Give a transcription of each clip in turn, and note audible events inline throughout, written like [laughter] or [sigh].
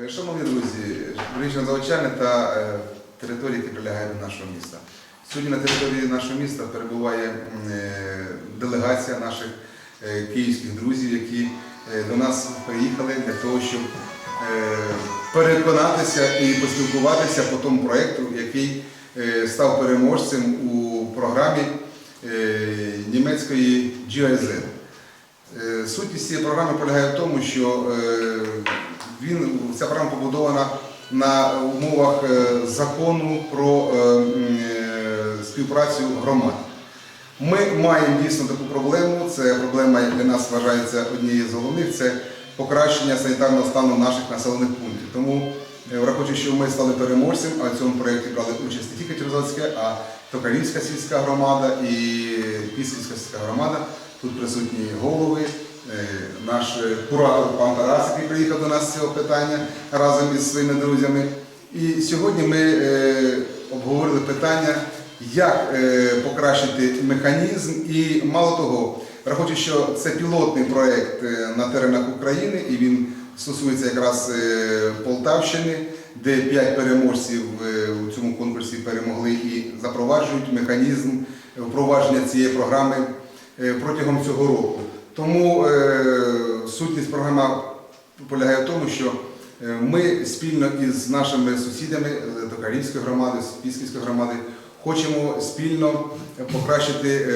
Е, Шановні друзі, Брична Заводчани та е, території, які прилягають до нашого міста. Сьогодні на території нашого міста перебуває е, делегація наших київських друзів, які до нас приїхали для того, щоб переконатися і поспілкуватися по тому проєкту, який став переможцем у програмі німецької GIZ. Сутність цієї програми полягає в тому, що він, ця програма побудована на умовах е, закону про е, е, співпрацю громад. Ми маємо дійсно таку проблему. Це проблема як для нас вважається однією з головних це покращення санітарного стану наших населених пунктів. Тому, враховуючи, що ми стали переможцем, а в цьому проєкті брали участь не тільки Черзацьке, а Токарівська сільська громада і Пісківська сільська громада. Тут присутні голови, наш е, куратор пан Тарас, який приїхав до нас з цього питання разом із своїми друзями. І сьогодні ми е, обговорили питання, як е, покращити механізм, і мало того, враховуючи, що це пілотний проєкт на теренах України, і він стосується якраз Полтавщини, де п'ять переможців у цьому конкурсі перемогли і запроваджують механізм впровадження цієї програми протягом цього року. Тому е, сутність програми полягає в тому, що е, ми спільно із нашими сусідами е, Токарівської громади, Спісківської громади хочемо спільно покращити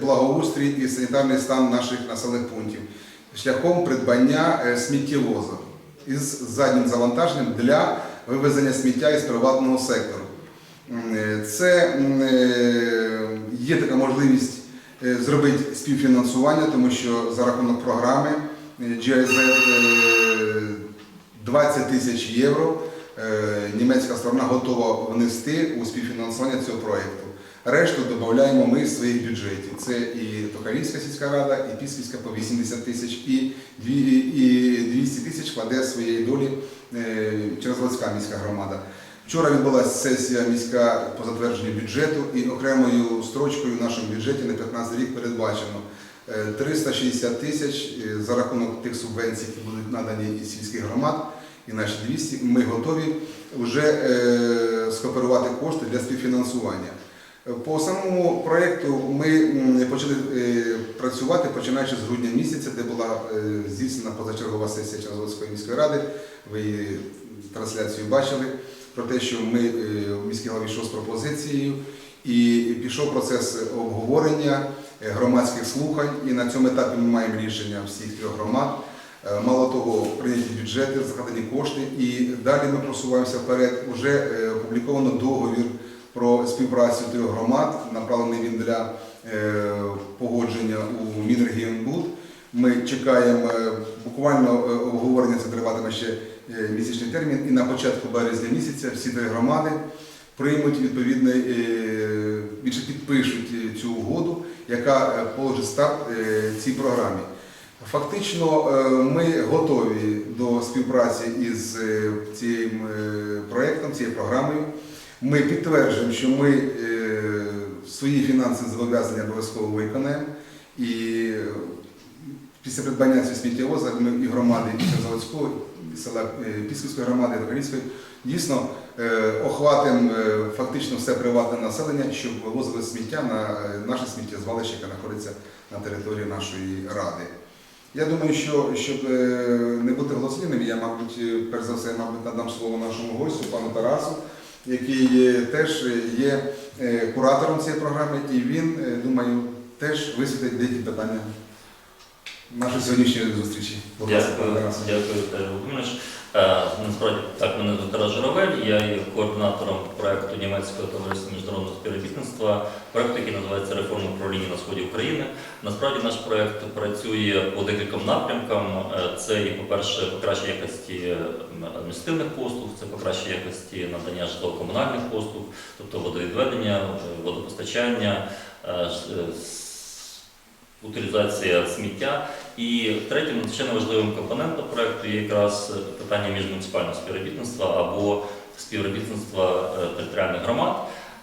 благоустрій і санітарний стан наших населених пунктів шляхом придбання сміттєвозу із заднім завантаженням для вивезення сміття із приватного сектору. Це є така можливість зробити співфінансування, тому що за рахунок програми е, GIZ е, 20 тисяч євро е, німецька сторона готова внести у співфінансування цього проєкту. Решту додаємо ми з своїх бюджетів. Це і Токарівська сільська рада, і Пісківська по 80 тисяч, і дві- 200 тисяч кладе своєї долі е, Чернозаводська міська громада. Вчора відбулася сесія міська по затвердженню бюджету і окремою строчкою в нашому бюджеті на 15 рік передбачено е, 360 тисяч е, за рахунок тих субвенцій, які будуть надані із сільських громад, і наші 200. Ми готові вже е, скооперувати кошти для співфінансування. Е, По самому проєкту ми почали е, працювати починаючи з грудня місяця, де була е, здійснена позачергова сесія Чернозаводської міської ради. Ви її трансляцію бачили про те, що ми е, в міській главі йшов з пропозицією, і пішов процес обговорення е, громадських слухань. І на цьому етапі ми маємо рішення всіх трьох громад. Е, Мало того, прийняті бюджети, закладені кошти, і далі ми просуваємося вперед. Уже опубліковано договір про співпрацю трьох громад. Направлений він для погодження у Мінрегіонбуд. Ми чекаємо буквально обговорення це триватиме ще місячний термін, і на початку березня місяця всі три громади приймуть відповідний, е, більше підпишуть е, цю угоду, яка е, положить старт е, цій програмі. Фактично, е, ми готові до співпраці із е, цим е, проєктом, цією програмою. Ми підтверджуємо, що ми е, свої фінансові зобов'язання обов'язково виконаємо. І е, після придбання цього сміттєвоза ми і громади і Заводської, села е, Пісківської громади, і дійсно е, охватимо е, фактично все приватне населення, щоб вивозили сміття на наше сміттєзвалище, яке знаходиться на території нашої ради. Я думаю, що щоб не бути голослівним, я, мабуть, перш за все, мабуть, надам слово нашому гостю, пану Тарасу, який теж є куратором цієї програми, і він, думаю, теж висвітлить деякі питання нашої сьогоднішньої зустрічі. Дякую, дякую, Віталій Володимирович. Е, Насправді так мене звати Тарас Журавель, я є координатором проекту німецького товариства міжнародного співробітництва, проекту, який називається Реформа управління на сході України. Насправді наш проект працює по декільком напрямкам. Е, Це і, по-перше, покращення якості е, адміністративних послуг, це покращення якості надання житлово-комунальних послуг, тобто водовідведення, водопостачання, утилізація сміття. І третім надзвичайно важливим компонентом проекту є якраз питання міжмуніципального співробітництва або співробітництва е, територіальних громад.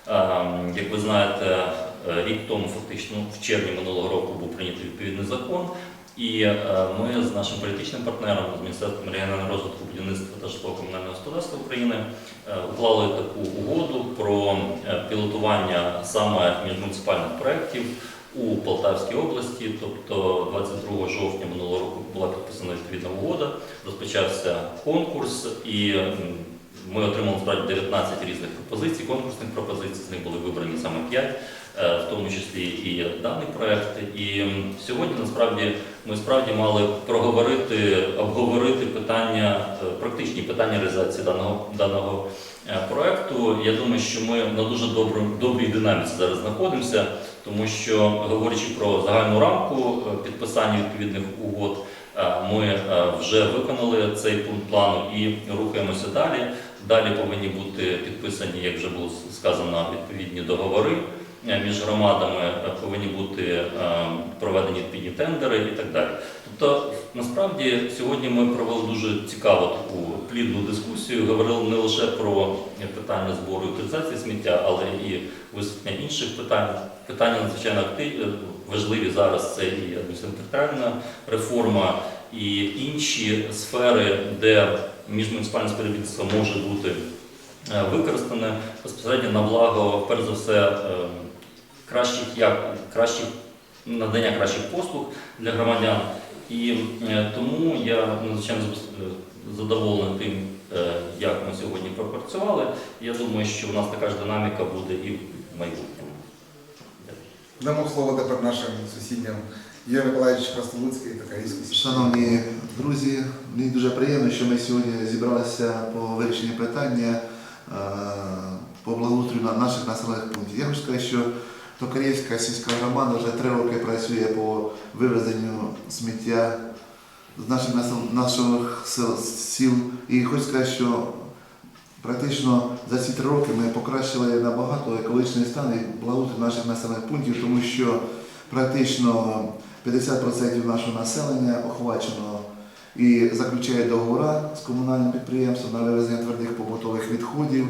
Ем, Як ви знаєте, е, рік тому, фактично в червні минулого року був прийнятий відповідний закон, і е, ми з нашим політичним партнером, з Міністерством регіонального розвитку, будівництва та житлово-комунального господарства України е, уклали таку угоду про е, пілотування саме міжмуніципальних проєктів у Полтавській області. Тобто 22 жовтня минулого року була підписана відповідна угода, розпочався конкурс і ми отримали справді 19 різних пропозицій, конкурсних пропозицій, з них були вибрані саме 5, е, в тому числі і даний проект. І сьогодні насправді ми справді мали проговорити, обговорити питання, е, практичні питання реалізації даного, даного е, проекту. Я думаю, що ми на дуже добру, добрій динаміці зараз знаходимося, тому що говорячи про загальну рамку підписання відповідних угод, ми вже виконали цей пункт плану і рухаємося далі. Далі повинні бути підписані, як вже було сказано, відповідні договори е, між громадами, е, повинні бути е, проведені відповідні тендери і так далі. Тобто, насправді, сьогодні ми провели дуже цікаву таку плідну дискусію, говорили не лише про питання збору і утилізації сміття, але і висвітлення інших питань. Питання надзвичайно актив- важливі зараз це і адміністративна реформа, і інші сфери, де міжмуніципальне співробітництво може бути е, використане безпосередньо на благо, перш за все, е, кращих як кращих надання кращих послуг для громадян. І е, тому я надзвичайно задоволений тим, як ми сьогодні пропрацювали. Я думаю, що у нас така ж динаміка буде і в майбутньому. Дамо слово тепер нашим сусідням Юрій Миколаївич Крастолуцький та Карійський. Шановні друзі, мені дуже приємно, що ми сьогодні зібралися по вирішенню питання е, по благоустрою на наших населених пунктів. Я хочу сказати, що Токарівська сільська громада вже три роки працює по вивезенню сміття з наших наших сел- сіл. І хочу сказати, що практично за ці три роки ми покращили набагато екологічний стан і благоустрій наших населених пунктів, тому що практично 50% нашого населення охвачено і заключає договори з комунальним підприємством на вивезення твердих побутових відходів.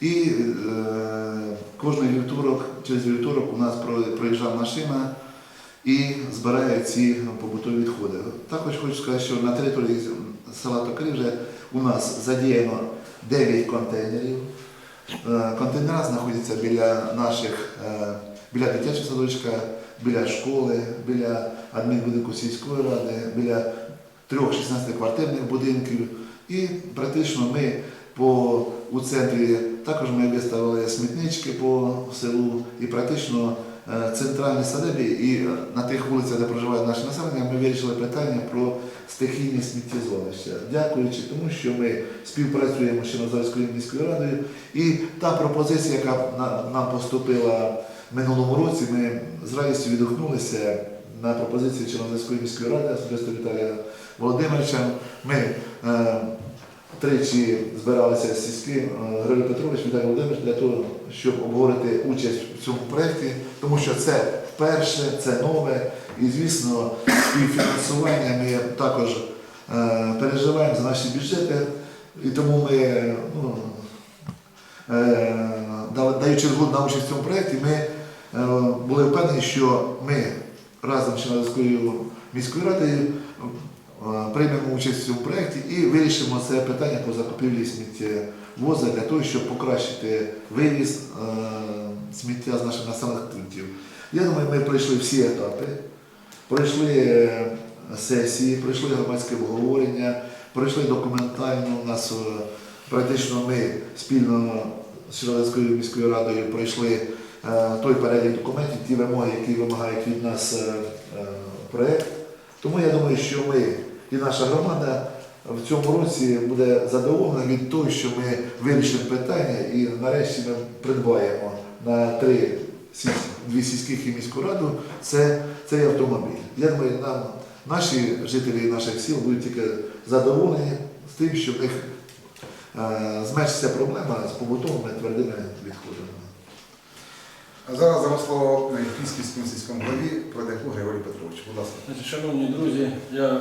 І е, кожний вівторок, через вівторок у нас про- проїжджає машина і збирає ці побутові відходи. Також хочу сказати, що на території села Токарі вже у нас задіяно 9 контейнерів. Е, Контейнери знаходяться біля наших, е, біля дитячого садочка, біля школи, біля адмінбудинку сільської ради, біля трьох 16-квартирних будинків. І практично ми по, у центрі також ми виставили смітнички по селу і практично е, центральні садибі і е, на тих вулицях, де проживає наше населення, ми вирішили питання про стихійні сміттєзвалища. Дякуючи тому, що ми співпрацюємо ще Назарською міською радою. І та пропозиція, яка нам поступила минулому році, ми з радістю відгукнулися на пропозицію Черноземської міської ради, особисто Віталія Володимировича. Ми е, тричі збиралися з сільським е, Григорій Петрович, Віталій Володимирович для того, щоб обговорити участь в цьому проєкті, тому що це вперше, це нове, і звісно, співфінансування ми також е, переживаємо за наші бюджети, і тому ми, ну, е, даючи згоду на участь в цьому проєкті, ми були впевнені, що ми разом з Чернівською міською радою е, приймемо участь в цьому проєкті і вирішимо це питання по закупівлі сміттєвоза для того, щоб покращити вивіз е, сміття з наших населених пунктів. Я думаю, ми пройшли всі етапи, пройшли е, сесії, пройшли громадське обговорення, пройшли документально. У нас е, практично ми спільно з Чернівською міською радою пройшли е, той перелік документів, ті вимоги, які вимагають від нас е, е, проєкт. Тому я думаю, що ми і наша громада в цьому році буде задоволена від того, що ми вирішимо питання і нарешті ми придбаємо на три дві сільських і міську раду це, цей автомобіль. Я думаю, нам наші жителі наших сіл будуть тільки задоволені з тим, що в них е, зменшиться проблема з побутовими твердими відходами. А зараз дамо слово Київському сільському голові Продяку Григорію Петровичу. Будь ласка. Значить, Шановні друзі, я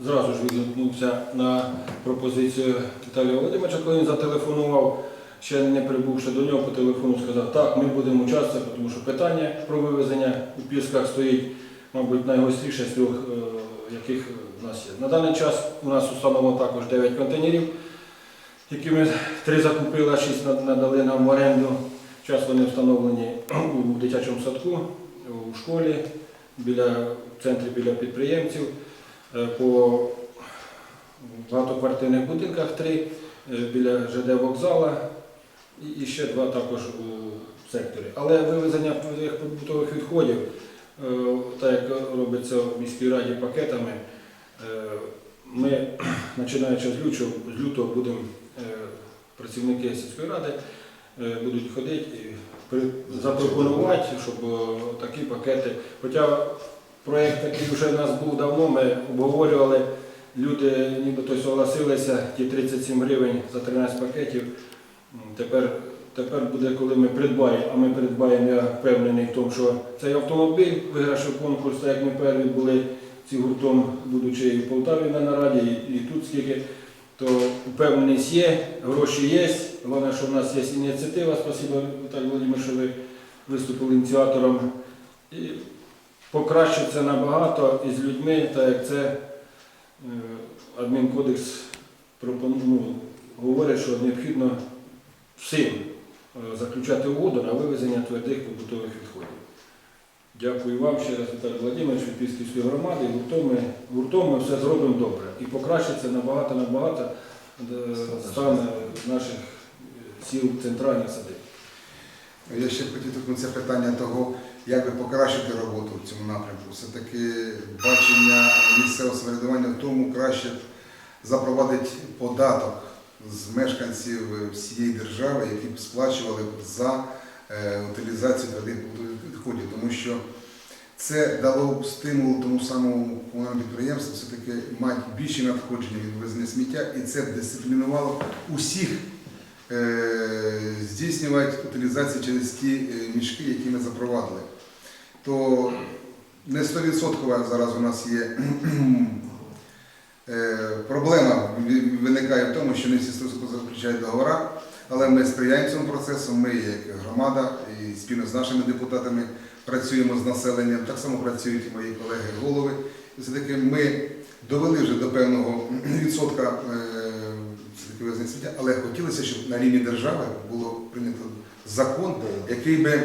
зразу ж відгукнувся на пропозицію Віталія Володимировича, коли він зателефонував, ще не прибувши до нього по телефону, сказав, так, ми будемо участвувати, тому що питання про вивезення у Пісках стоїть, мабуть, найгостріше з трьох, е, яких у нас є. На даний час у нас установлено також 9 контейнерів які ми три закупили, а шість надали нам в оренду. Зараз вони встановлені у дитячому садку, у школі, біля, в центрі біля підприємців, е, по багатоквартирних будинках три, е, біля ЖД вокзала і- ще два також у секторі. Але вивезення побутових відходів, е, так як робиться в міській раді пакетами, ми, [clears throat] починаючи з лютого, будемо працівники сільської ради будуть ходити і запропонувати, щоб е, такі пакети. Хоча проєкт такий вже в нас був давно, ми обговорювали, люди нібито согласилися, ті 37 гривень за 13 пакетів. Тепер, тепер буде, коли ми придбаємо, а ми придбаємо, я впевнений в тому, що цей автомобіль виграшив конкурс, так як ми перві були ці гуртом, будучи і в Полтаві на нараді, і, і тут скільки, то впевненість є, гроші є. Головне, що в нас є ініціатива. Спасибо, Віталій Володимир, що ви виступили ініціатором. І покращиться набагато із людьми, так як це е, адмінкодекс пропон- ну, говорить, що необхідно всім е, заключати угоду на вивезення твердих побутових відходів. Дякую вам ще раз, Віталій Володимирович, від Пісківської громади. Гуртом ми, гуртом ми все зробимо добре. І покращиться набагато-набагато е, стан наших сіл центральних садиб. Я ще б хотів торкнутися питання того, як би покращити роботу в цьому напрямку. Все-таки бачення місцевого самоврядування в тому краще запровадити податок з мешканців всієї держави, які б сплачували за утилізацію твердих відходів, тому що це дало б стимул тому самому комунальному підприємству все-таки мати більші надходження від вивезення сміття, і це дисциплінувало усіх е, здійснювати утилізацію через ті е, мішки, які ми запровадили. То не 100% зараз у нас є е, проблема виникає в тому, що не всі 100% заключають договори, але ми сприяємо цьому процесу, ми як громада і спільно з нашими депутатами працюємо з населенням, так само працюють мої колеги голови. І все-таки ми довели вже до певного відсотка е, вивезення сміття, але хотілося, щоб на рівні держави було прийнято закон, який би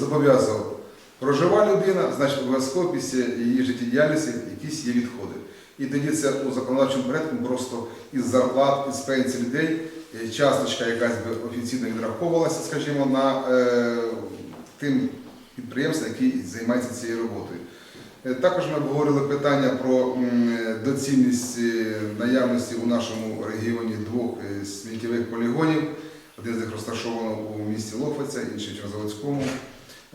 зобов'язував прожива людина, значить обов'язково після її життєдіяльності якісь є відходи. І тоді це у законодавчому порядку просто із зарплат, із пенсій людей, часточка якась би офіційно відраховувалася, скажімо, на е, тим підприємствам, які займаються цією роботою. Е, Також ми обговорили питання про е, доцільність е, наявності у нашому регіоні двох е, сміттєвих полігонів. Один з них розташовано у місті Лохвиця, інший в Чорнозаводському.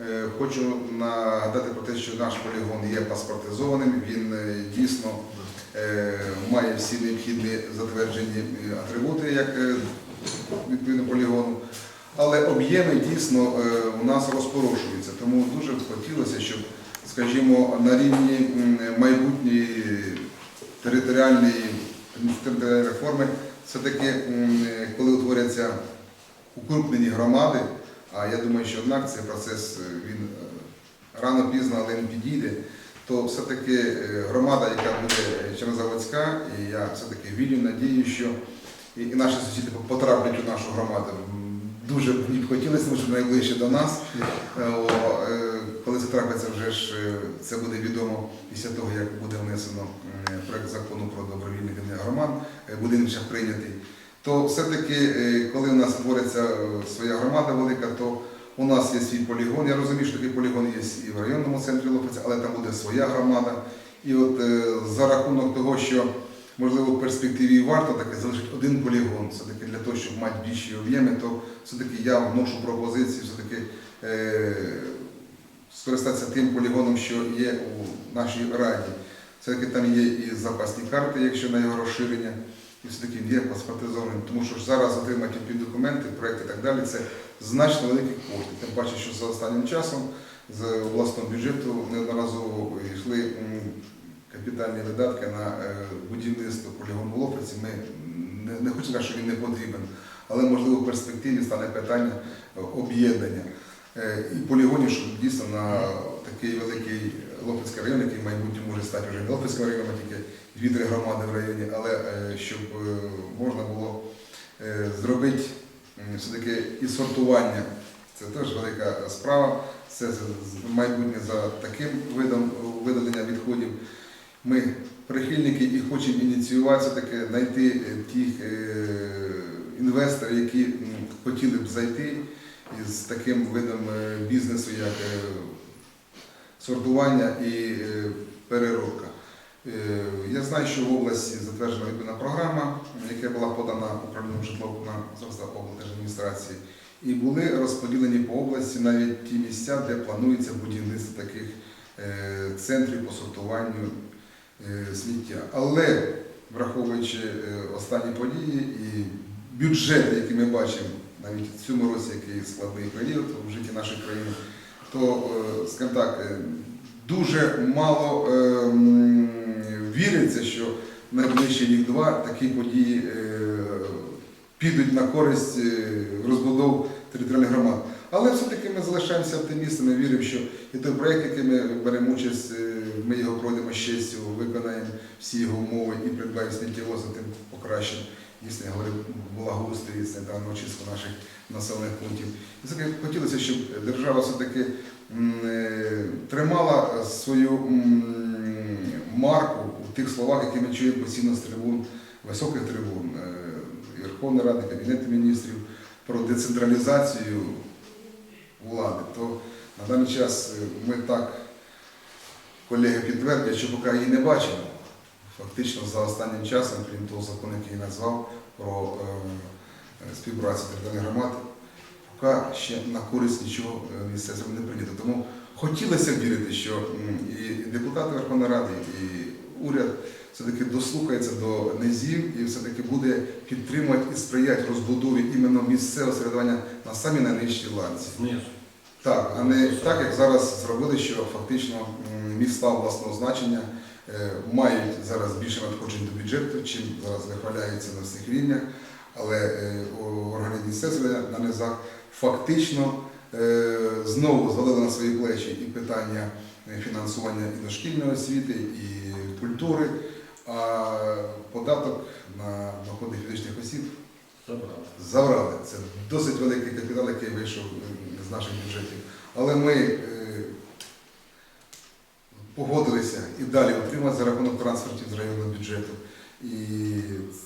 Е, Хочу нагадати про те, що наш полігон є паспортизованим, він е, дійсно е, має всі необхідні затверджені е, атрибути як е, відповідно полігону. Але об'єми дійсно е, у нас розпорошуються. Тому дуже б хотілося, щоб, скажімо, на рівні майбутньої територіальної адміністративної реформи, все-таки, е, коли утворяться укрупнені громади, а я думаю, що однак цей процес е, він е, рано пізно, але він підійде, то все-таки е, громада, яка буде Чорнозаводська, і я все-таки вірю, надію, що і наші сусіди потраплять у нашу громаду. Дуже б хотілося, тому що найближче до нас. Е, Коли це трапиться, вже ж е, це буде відомо після того, як буде внесено проект закону про добровільний громад, буде він прийнятий. То все-таки, коли у нас створиться е, своя громада велика, то у нас є свій полігон. Я розумію, що такий полігон є і в районному центрі Лопеця, але там буде своя громада. І от е, за рахунок того, що можливо в перспективі варто таки залишити один полігон, все-таки для того, щоб мати більші об'єми, то все-таки я вношу пропозицію все-таки е, скористатися тим полігоном, що є у нашій раді. Все-таки там є і запасні карти, якщо на його розширення, все-таки є паспортизованим, тому що зараз отримати ті документи, проекти і так далі, це значно великі кошти. Тим паче, що за останнім часом з обласного бюджету неодноразово йшли капітальні видатки на е, будівництво полігону в Лоприці. Ми не, хочу сказати, що він не потрібен, але можливо в перспективі стане питання е, об'єднання е, і полігонів, щоб дійсно на такий великий Лопецький район, який в майбутньому може стати вже не Лопецьким районом, а тільки дві-три громади в районі, але е, щоб е, можна було е, зробити все-таки і сортування. Це теж велика справа. Це з- з- майбутнє за таким видом видалення відходів. Ми прихильники і хочемо ініціювати все-таки знайти тих інвесторів, які хотіли б зайти із таким видом бізнесу, як сортування і е, переробка. Е, Я знаю, що в області затверджена відповідна програма, яка була подана управлінням житлово-комунального облдержадміністрації, і були розподілені по області навіть ті місця, де планується будівництво таких е, центрів по сортуванню сміття. Але враховуючи останні події і бюджет, який ми бачимо навіть в цьому році, який складний період в житті нашої країни, то, е, скажімо так, е, дуже мало е, віриться, що найближчі рік-два такі події підуть на користь розбудов територіальних громад. Але все-таки ми залишаємося оптимістами, віримо, що і той проєкт, який ми беремо участь, ми його пройдемо з честю, виконаємо всі його умови і придбаємо сміттєвози, тим покращимо, дійсно, я говорив, благоустрій, санітарну очистку наших населених пунктів. І все-таки хотілося, щоб держава все-таки е, тримала свою марку у тих словах, які ми чуємо постійно з трибун, високих трибун е, Верховної Ради, Кабінету міністрів про децентралізацію влади. То на даний час е, ми так, колеги підтвердять, що поки її не бачимо. Фактично за останнім часом, крім того закону, який я назвав про е, е, співпрацю територіальних громад, поки ще на користь нічого е, не прийнято. Тому хотілося б вірити, що і депутати Верховної Ради, і уряд все-таки дослухається до низів і все-таки буде підтримувати і сприяти розбудові іменно місцевого середування на самій найнижчій ланці. Так, а не так, як зараз зробили, що фактично міста обласного значення мають зараз більше надходжень до бюджету, чим зараз вихваляються на всіх рівнях, але е, органи місцевого на низах фактично е, знову звалили на свої плечі і питання е, фінансування і дошкільної освіти, і культури, а податок на доходи фізичних осіб Забрали. забрали. Це досить великий капітал, який вийшов е, з наших бюджетів. Але ми е, погодилися і далі отримати за рахунок трансфертів з районного бюджету. І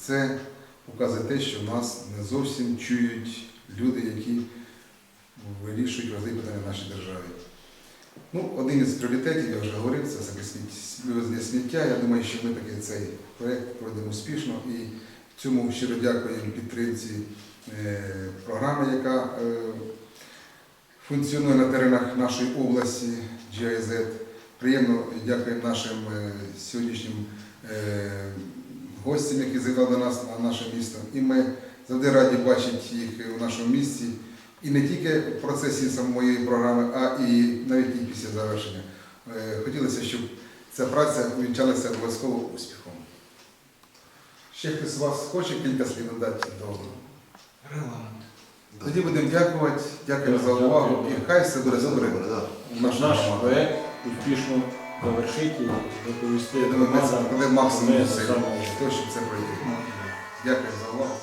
це показує те, що нас не зовсім чують люди, які вирішують важливі питання нашій державі. Ну, один із пріоритетів, я вже говорив, це вивезення сміття. Я думаю, що ми таки цей проєкт пройдемо успішно і в цьому щиро дякуємо підтримці е, програми, яка е, функціонує на теренах нашої області GIZ. Приємно дякуємо нашим е, сьогоднішнім е, гостям, які завітали до нас на наше місто. І ми завжди раді бачити їх у нашому місті. І не тільки в процесі самої програми, а і навіть і після завершення. Е, Хотілося, щоб ця праця увінчалася обов'язково успіхом. Ще хтось з вас хоче кілька слів надати до тоді будемо дякувати, дякуємо за увагу і хай все буде добре. Наш громаді. Успішно завершити і доповісти. Ми максимум зусиль щоб це пройти. Дякую за увагу.